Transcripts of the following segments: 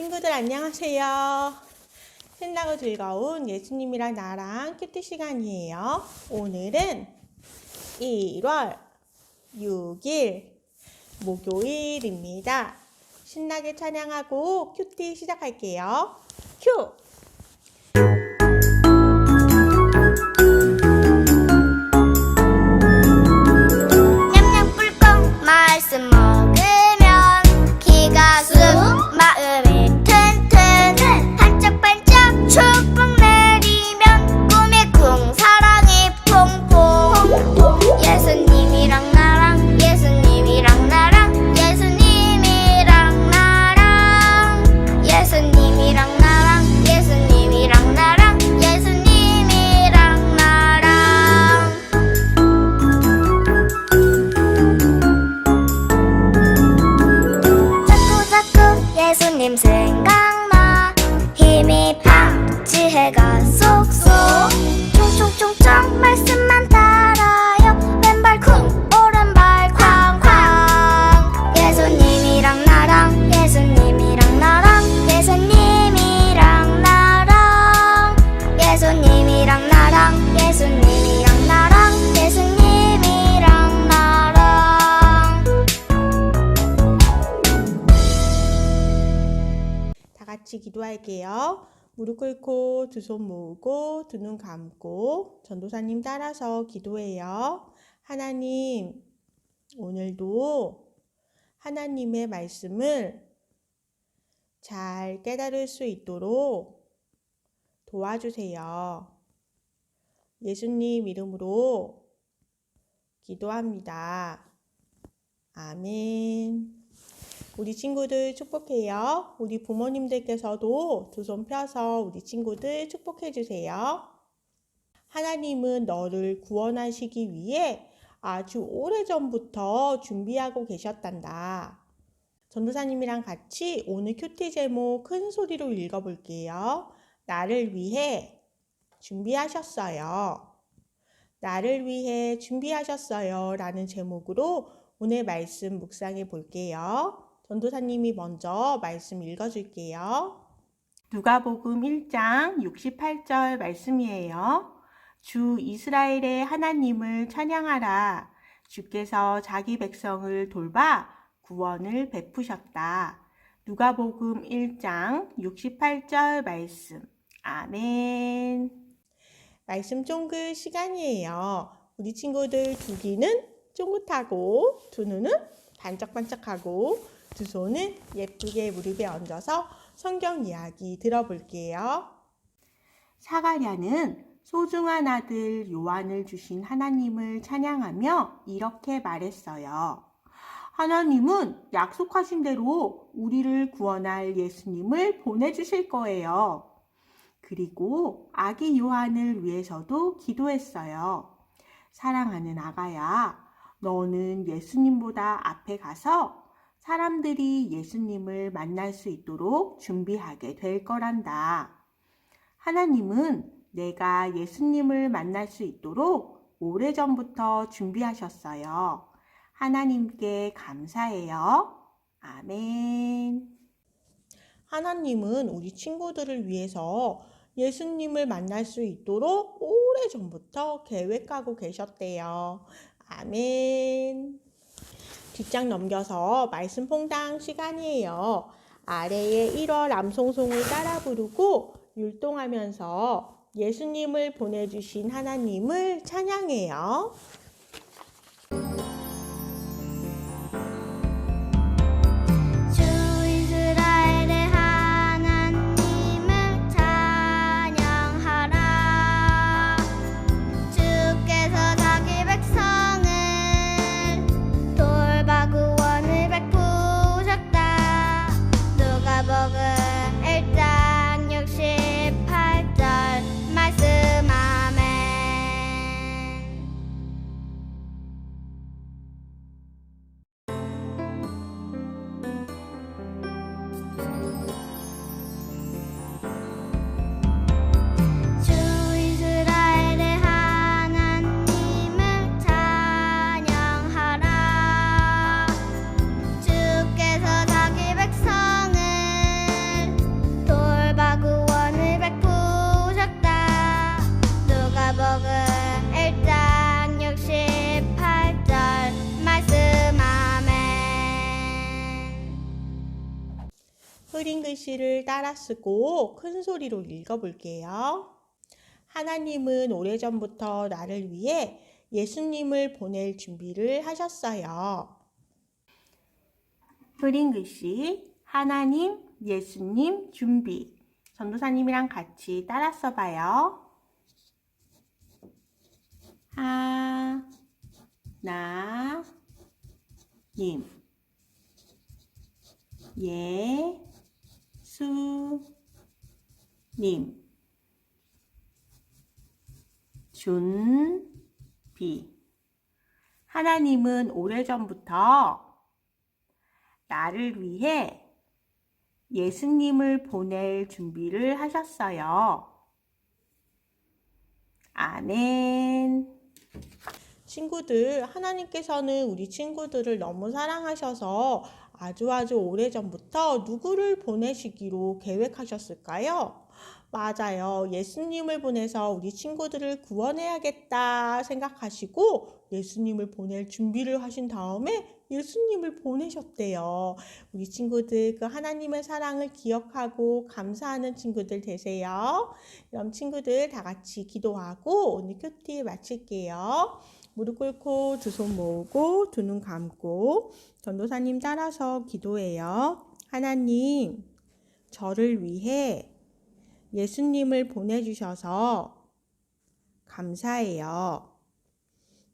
친구들 안녕하세요. 신나고 즐거운 예수님이랑 나랑 큐티 시간이에요. 오늘은 1월 6일 목요일입니다. 신나게 찬양하고 큐티 시작할게요. 큐! 같이 기도할게요. 무릎 꿇고 두 손 모으고 두 눈 감고 전도사님 따라서 기도해요. 하나님, 오늘도 하나님의 말씀을 잘 깨달을 수 있도록 도와주세요. 예수님 이름으로 기도합니다. 아멘. 우리 친구들 축복해요. 우리 부모님들께서도 두 손 펴서 우리 친구들 축복해 주세요. 하나님은 너를 구원하시기 위해 아주 오래전부터 준비하고 계셨단다. 전도사님이랑 같이 오늘 큐티 제목 큰 소리로 읽어볼게요. 나를 위해 준비하셨어요. 나를 위해 준비하셨어요. 라는 제목으로 오늘 말씀 묵상해 볼게요. 전도사님이 먼저 말씀 읽어줄게요. 누가복음 1장 68절 말씀이에요. 주 이스라엘의 하나님을 찬양하라. 주께서 자기 백성을 돌봐 구원을 베푸셨다. 누가복음 1장 68절 말씀. 아멘. 말씀 쫑글 시간이에요. 우리 친구들 두 귀는 쫑긋하고 두 눈은 반짝반짝하고 두 손은 예쁘게 무릎에 얹어서 성경 이야기 들어볼게요. 사가랴는 소중한 아들 요한을 주신 하나님을 찬양하며 이렇게 말했어요. 하나님은 약속하신 대로 우리를 구원할 예수님을 보내주실 거예요. 그리고 아기 요한을 위해서도 기도했어요. 사랑하는 아가야, 너는 예수님보다 앞에 가서 사람들이 예수님을 만날 수 있도록 준비하게 될 거란다. 하나님은 내가 예수님을 만날 수 있도록 오래전부터 준비하셨어요. 하나님께 감사해요. 아멘. 하나님은 우리 친구들을 위해서 예수님을 만날 수 있도록 오래전부터 계획하고 계셨대요. 아멘. 뒷장 넘겨서 말씀 퐁당 시간이에요. 아래의 1월 암송송을 따라 부르고 율동하면서 예수님을 보내주신 하나님을 찬양해요. 흐린 글씨를 따라 쓰고 큰 소리로 읽어볼게요. 하나님은 오래전부터 나를 위해 예수님을 보낼 준비를 하셨어요. 흐린 글씨, 하나님, 예수님, 준비. 전도사님이랑 같이 따라 써봐요. 하, 나, 님. 예, 수, 님. 준비. 하나님은 오래전부터 나를 위해 예수님을 보낼 준비를 하셨어요. 아멘. 친구들, 하나님께서는 우리 친구들을 너무 사랑하셔서 아주 아주 오래전부터 누구를 보내시기로 계획하셨을까요? 맞아요. 예수님을 보내서 우리 친구들을 구원해야겠다 생각하시고 예수님을 보낼 준비를 하신 다음에 예수님을 보내셨대요. 우리 친구들 그 하나님의 사랑을 기억하고 감사하는 친구들 되세요. 그럼 친구들 다 같이 기도하고 오늘 큐티 마칠게요. 무릎 꿇고 두 손 모으고 두 눈 감고 전도사님 따라서 기도해요. 하나님, 저를 위해 예수님을 보내주셔서 감사해요.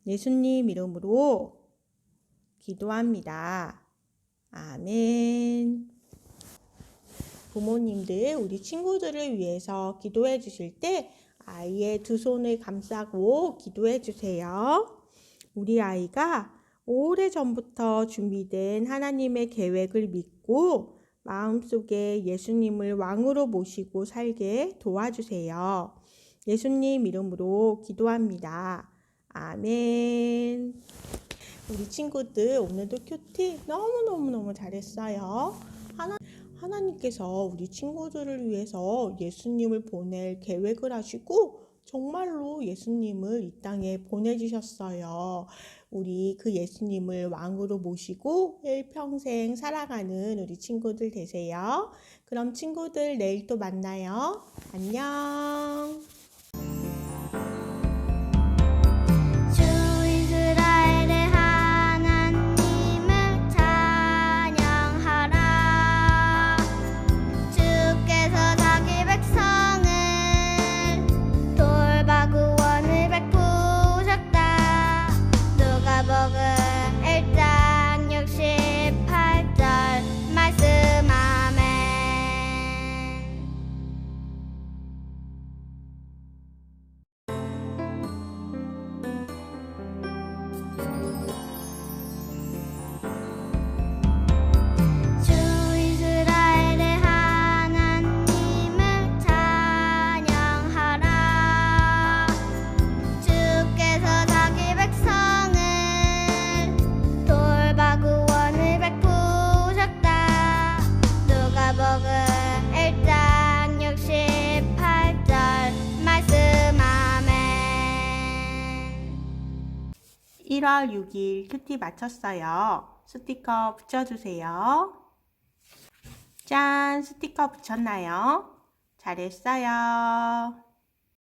예수님 이름으로 기도합니다. 아멘. 부모님들, 우리 친구들을 위해서 기도해 주실 때 아이의 두 손을 감싸고 기도해 주세요. 우리 아이가 오래 전부터 준비된 하나님의 계획을 믿고 마음속에 예수님을 왕으로 모시고 살게 도와주세요. 예수님 이름으로 기도합니다. 아멘. 우리 친구들 오늘도 큐티 너무너무너무 잘했어요. 하나, 하나님께서 우리 친구들을 위해서 예수님을 보낼 계획을 하시고 정말로 예수님을 이 땅에 보내주셨어요. 우리 그 예수님을 왕으로 모시고 일평생 살아가는 우리 친구들 되세요. 그럼 친구들 내일 또 만나요. 안녕. 1월 6일 큐티 마쳤어요. 스티커 붙여주세요. 짠! 스티커 붙였나요? 잘했어요.